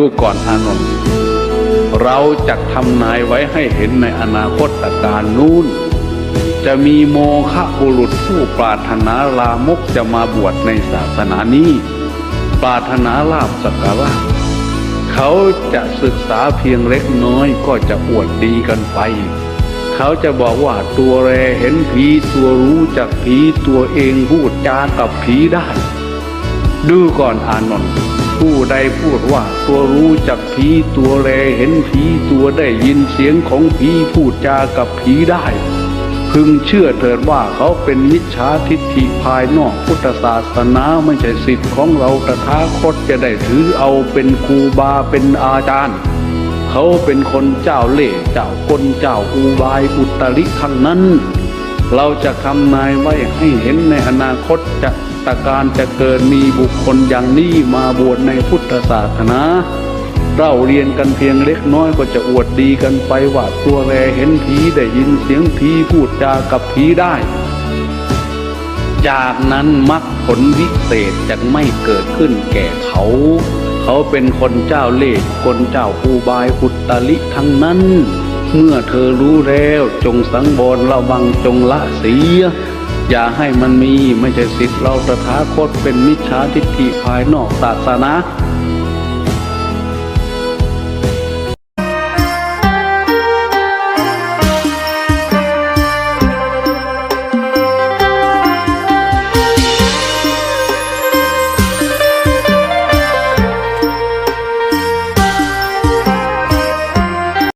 ดูก่อนอานนท์เราจะทำนายไว้ให้เห็นในอนาคตการนู้น จะมีโมฆะบุรุษผู้ปรารถนาลามกจะมาบวชในศาสนานี้ ปรารถนาลาบสักการะเขาจะศึกษาเพียงเล็กน้อยก็จะอวดดีกันไป เขาจะบอกว่าตัวแรเห็นผีตัวรู้จักผีตัวเองพูดจากับผีได้ ดูก่อนอานนท์ผู้ใดพูดว่าตัวรู้จักผีตัวแลเห็นผีตัวได้ยินเสียงของผีพูดจากับผีได้ พึงเชื่อเถิดว่าเขาเป็นมิจฉาทิฏฐิภายนอกพุทธศาสนาไม่ใช่สิทธิ์ของเราตถาคตจะได้ถือเอาเป็นครูบาเป็นอาจารย์ เขาเป็นคนเจ้าเล่ห์เจ้ากลเจ้าอุบายอุตริทั้งนั้น เราจะทำนายไว้ให้เห็นในอนาคตจะตการจะเกิดมีบุคคลอย่างนี้มาบวชในพุทธศาสนาเราเรียนกันเพียงเล็กน้อยก็จะอวดดีกันไปว่าตัวแลเห็นผีได้ยินเสียงผีพูดจากับผีได้ จากนั้นมรรคผลวิเศษจะไม่เกิดขึ้นแก่เขา เขาเป็นคนเจ้าเล่ห์คนเจ้าอุบายอุตริทั้งนั้น เมื่อเธอรู้แล้วจงสังวรระวังจงละเสีย อย่าให้มันมีไม่ใช่สิทธิ์เราตถาคตเป็นมิจฉาทิฏฐิภายนอกศาสนา